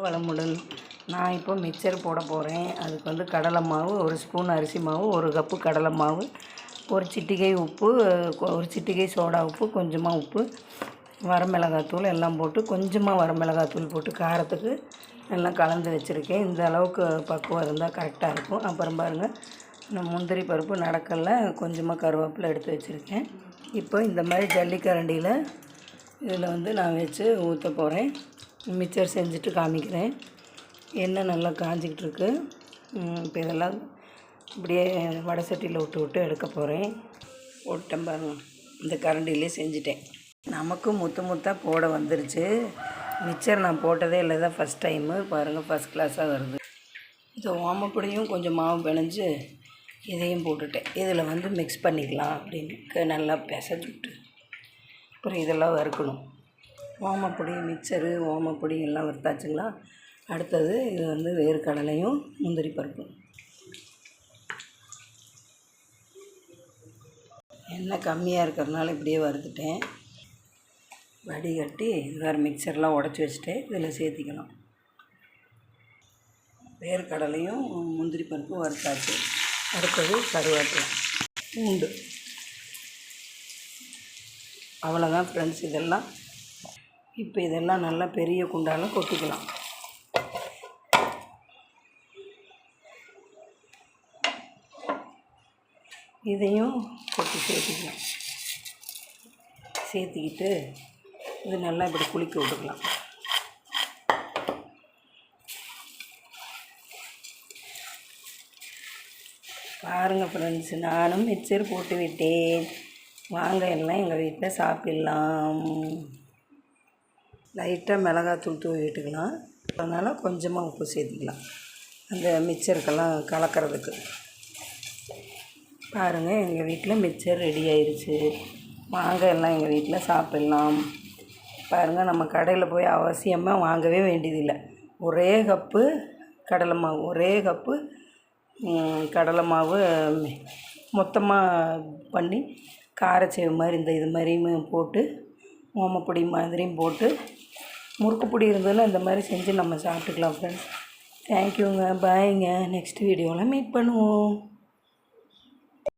வளமுடன். நான் இப்போ மிக்சர் போட போகிறேன் அதுக்கு வந்து கடலை மாவு ஒரு ஸ்பூன் அரிசி மாவு ஒரு கப்பு கடலை மாவு ஒரு சிட்டிகை உப்பு ஒரு சிட்டிகை சோடா உப்பு கொஞ்சமாக உப்பு வரமிளகாத்தூள் எல்லாம் போட்டு கொஞ்சமாக வரமிளகாத்தூள் போட்டு காரத்துக்கு எல்லாம் கலந்து வச்சுருக்கேன். இந்த அளவுக்கு பக்குவம் இருந்தால் கரெக்டாக இருக்கும். அப்புறம் பாருங்கள் நான் முந்திரி பருப்பு நடக்கல்ல கொஞ்சமாக கருவேப்பிலை எடுத்து வச்சுருக்கேன். இப்போ இந்த மாதிரி ஜல்லிக்கரண்டியில் இதில் வந்து நான் வச்சு ஊற்ற போகிறேன் மிக்சர் செஞ்சுட்டு காமிக்கிறேன். எண்ணெய் நல்லா காஞ்சிக்கிட்டு இருக்கு இப்போ இதெல்லாம் இப்படியே வடை சட்டியில் விட்டு விட்டு எடுக்க போகிறேன் போட்டேன் பாருங்க. இந்த கரண்டிலே செஞ்சுட்டேன். நமக்கும் முத்து முத்தாக போட வந்துருச்சு. மிக்சர் நான் போட்டதே இல்லை தான் ஃபஸ்ட் டைமு பாருங்கள் ஃபஸ்ட் கிளாஸாக வருது. இந்த ஓமப்பொடியும் கொஞ்சம் மாவு பிணைஞ்சு இதையும் போட்டுட்டேன். இதில் வந்து மிக்ஸ் பண்ணிக்கலாம் அப்படின்னு. க- நல்லா பிசைஞ்சு விட்டு அப்புறம் இதெல்லாம் வறுக்கணும். ஓமப்பொடி மிக்சரு ஓமப்பொடி எல்லாம் வறுத்தாச்சுங்களா? அடுத்தது இது வந்து வேர்க்கடலையும் முந்திரி பருப்பும். எண்ணெய் கம்மியாக இருக்கிறதுனால இப்படியே வறுத்துட்டேன். வடிகட்டி வேறு மிக்சர்லாம் உடச்சி வச்சுட்டு இதில் சேர்த்திக்கலாம். வேர்க்கடலையும் முந்திரி பருப்பும் வறுத்தாச்சு. அடுத்தது கருவேப்பிலை. பூண்டு. அவ்வளோதான் ஃப்ரெண்ட்ஸ் இதெல்லாம். இப்போ இதெல்லாம் நல்லா பெரிய குண்டால கொட்டிக்கலாம். இதையும் கொட்டி சேர்த்துக்கலாம். சேர்த்துக்கிட்டு இது நல்லா இப்படி குளிக்க விட்டுக்கலாம். பாருங்கள் ஃப்ரெண்ட்ஸ் நானும் மிக்சர் போட்டு விட்டேன். வாங்க எல்லாம் எங்கள் வீட்டில் சாப்பிடலாம். லைட்டாக மிளகாத்தூள் தூவி விட்டுக்கலாம். அதனால் கொஞ்சமாக உப்பு சேர்த்துக்கலாம். அந்த மிக்சருக்கெல்லாம் கலக்கிறதுக்கு. பாருங்கள் எங்கள் வீட்டில் மிக்சர் ரெடி ஆயிடுச்சு வாங்க எல்லாம் எங்கள் வீட்டில் சாப்பிடலாம். பாருங்கள் நம்ம கடையில் போய் அவசியமாக வாங்கவே வேண்டியதில்லை. ஒரே கப்பு கடலை மாவு ஒரே கப்பு கடலை மாவு மொத்தமாக பண்ணி காரச்சேவு மாதிரி இந்த இது மாதிரியும் போட்டு ஓமப்பொடி மாதிரியும் போட்டு முறுக்கு பொடி இருந்ததுன்னா இந்த மாதிரி செஞ்சு நம்ம சாப்பிட்டுக்கலாம் ஃப்ரெண்ட்ஸ் தேங்க்யூங்க பாய்ங்க நெக்ஸ்ட் வீடியோவில் மீட் பண்ணுவோம்.